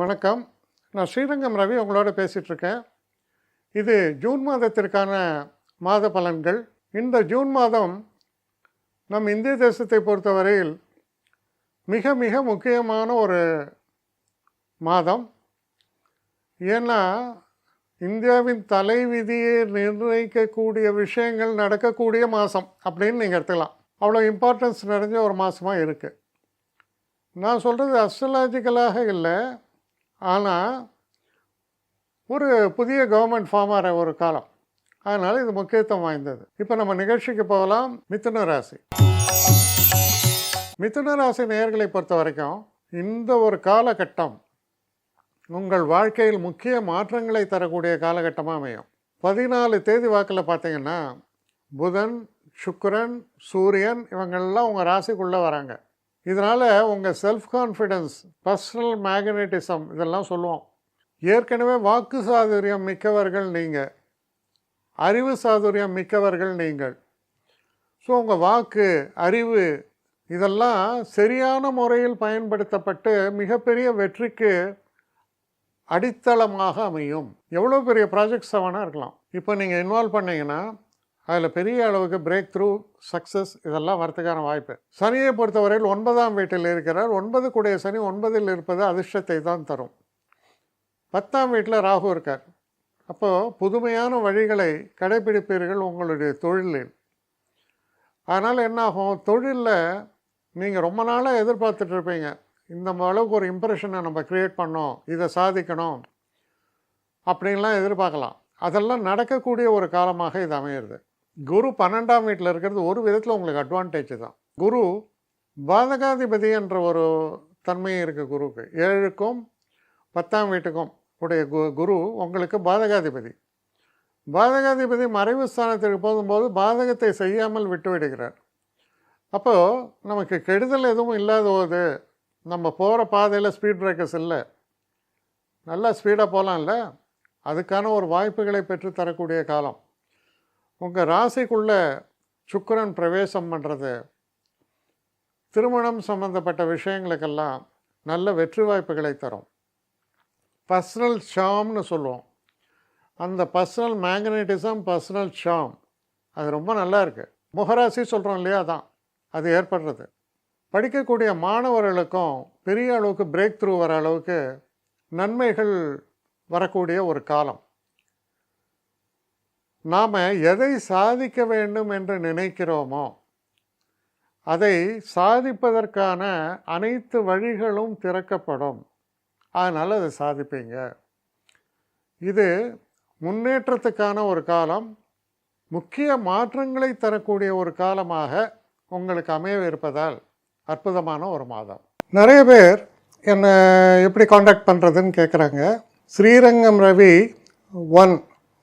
வணக்கம். நான் ஸ்ரீரங்கம் ரவி உங்களோட பேசிகிட்ருக்கேன். இது ஜூன் மாதத்திற்கான மாத பலன்கள். இந்த ஜூன் மாதம் நம் இந்திய தேசத்தை பொறுத்தவரையில் மிக மிக முக்கியமான ஒரு மாதம். ஏன்னா இந்தியாவின் தலைவிதியை நிர்ணயிக்கக்கூடிய விஷயங்கள் நடக்கக்கூடிய மாதம் அப்படின்னு நீங்கள் எடுத்துக்கலாம். அவ்வளோ இம்பார்ட்டன்ஸ் நிறைஞ்ச ஒரு மாதமாக இருக்குது நான் சொல்கிறது அஸ்ட்ரலாஜிக்கலாக இல்லை. ஆனால் ஒரு புதிய கவர்மெண்ட் ஃபார்ம் ஆகிற ஒரு காலம். அதனால் இது முக்கியத்துவம் வாய்ந்தது. இப்போ நம்ம நிகழ்ச்சிக்கு போகலாம். மிதுன ராசி. மிதுன ராசி நேயர்களை பொறுத்த வரைக்கும் இந்த ஒரு காலகட்டம் உங்கள் வாழ்க்கையில் முக்கிய மாற்றங்களை தரக்கூடிய காலகட்டமாக அமையும். பதினாலு தேதி வாக்கில் பார்த்தீங்கன்னா புதன் சுக்கரன் சூரியன் இவங்கெல்லாம் உங்கள் ராசிக்குள்ளே வராங்க. இதனால் உங்கள் செல்ஃப் கான்ஃபிடென்ஸ் பர்சனல் மேக்னட்டிசம் இதெல்லாம் சொல்லுவோம். ஏற்கனவே வாக்கு சாதுரியம் மிக்கவர்கள் நீங்கள் அறிவு சாதுரியம் மிக்கவர்கள் நீங்கள். ஸோ உங்கள் வாக்கு அறிவு இதெல்லாம் சரியான முறையில் பயன்படுத்தப்பட்டு மிகப்பெரிய வெற்றிக்கு அடித்தளமாக அமையும். எவ்வளோ பெரிய ப்ராஜெக்ட்ஸ் வேணால் இருக்கலாம். இப்போ நீங்கள் இன்வால்வ் பண்ணிங்கன்னா அதில் பெரிய அளவுக்கு பிரேக் த்ரூ சக்ஸஸ் இதெல்லாம் வரத்துக்கான வாய்ப்பு. சனியை பொறுத்தவரையில் ஒன்பதாம் வீட்டில் இருக்கிறார். ஒன்பது கூடிய சனி ஒன்பதில் இருப்பது அதிர்ஷ்டத்தை தான் தரும். பத்தாம் வீட்டில் ராகு இருக்கார். அப்போது புதுமையான வழிகளை கடைபிடிப்பீர்கள் உங்களுடைய தொழிலில். அதனால் என்னாகும்? தொழிலில் நீங்கள் ரொம்ப நாளாக எதிர்பார்த்துட்டு இருப்பீங்க. இந்த அளவுக்கு ஒரு இம்ப்ரெஷனை நம்ம க்ரியேட் பண்ணோம். இதை சாதிக்கணும். அப்படின்லாம் எதிர்பார்க்கலாம். அதெல்லாம் நடக்கக்கூடிய ஒரு காலமாக இது அமையிறது. குரு பன்னெண்டாம் வீட்டில் இருக்கிறது ஒரு விதத்தில் உங்களுக்கு அட்வான்டேஜ் தான். குரு பாதகாதிபதி என்ற ஒரு தன்மை இருக்குது குருவுக்கு ஏழுக்கும் பத்தாம் வீட்டுக்கும் உடைய கு குரு உங்களுக்கு பாதகாதிபதி. பாதகாதிபதி மறைவு ஸ்தானத்திற்கு போகும்போது பாதகத்தை செய்யாமல் விட்டுவிடுகிறார் அப்போது நமக்கு கெடுதல் எதுவும் இல்லாத போது நம்ம போகிற பாதையில் ஸ்பீட் பிரேக்கர்ஸ் இல்லை. நல்லா ஸ்பீடாக போகலாம்ல அதுக்கான ஒரு வாய்ப்புகளை பெற்று தரக்கூடிய காலம். உங்கள் ராசிக்குள்ளே சுக்கரன் பிரவேசம் பண்ணுறது திருமணம் சம்மந்தப்பட்ட விஷயங்களுக்கெல்லாம் நல்ல வெற்றி வாய்ப்புகளை தரும். பர்சனல் ஷாம்னு சொல்லுவோம். அந்த பர்சனல் மேக்னட்டிசம் பர்சனல் ஷாம் அது ரொம்ப நல்லா இருக்குது முகராசி சொல்கிறோம் இல்லையா தான் அது ஏற்படுறது. படிக்கக்கூடிய மாணவர்களுக்கும் பெரிய அளவுக்கு பிரேக் த்ரூ வர அளவுக்கு நன்மைகள் வரக்கூடிய ஒரு காலம். நாம் எதை சாதிக்க வேண்டும் என்று நினைக்கிறோமோ அதை சாதிப்பதற்கான அனைத்து வழிகளும் திறக்கப்படும். அதனால் அதை சாதிப்பீங்க. இது முன்னேற்றத்துக்கான ஒரு காலம் முக்கிய மாற்றங்களை தரக்கூடிய ஒரு காலமாக உங்களுக்கு அமையவிருப்பதால் அற்புதமான ஒரு மாதம். நிறைய பேர் என்னை எப்படி காண்டாக்ட் பண்ணுறதுன்னு கேட்குறாங்க ஸ்ரீரங்கம் ரவி ஒன்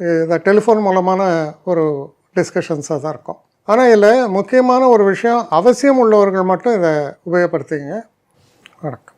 இந்த டெலிஃபோன் மூலமான ஒரு டிஸ்கஷன்ஸாக தான் இருக்கும். ஆனால் இதில் முக்கியமான ஒரு விஷயம் அவசியம் உள்ளவர்கள் மட்டும் இதை உபயோகப்படுத்திங்க வணக்கம்.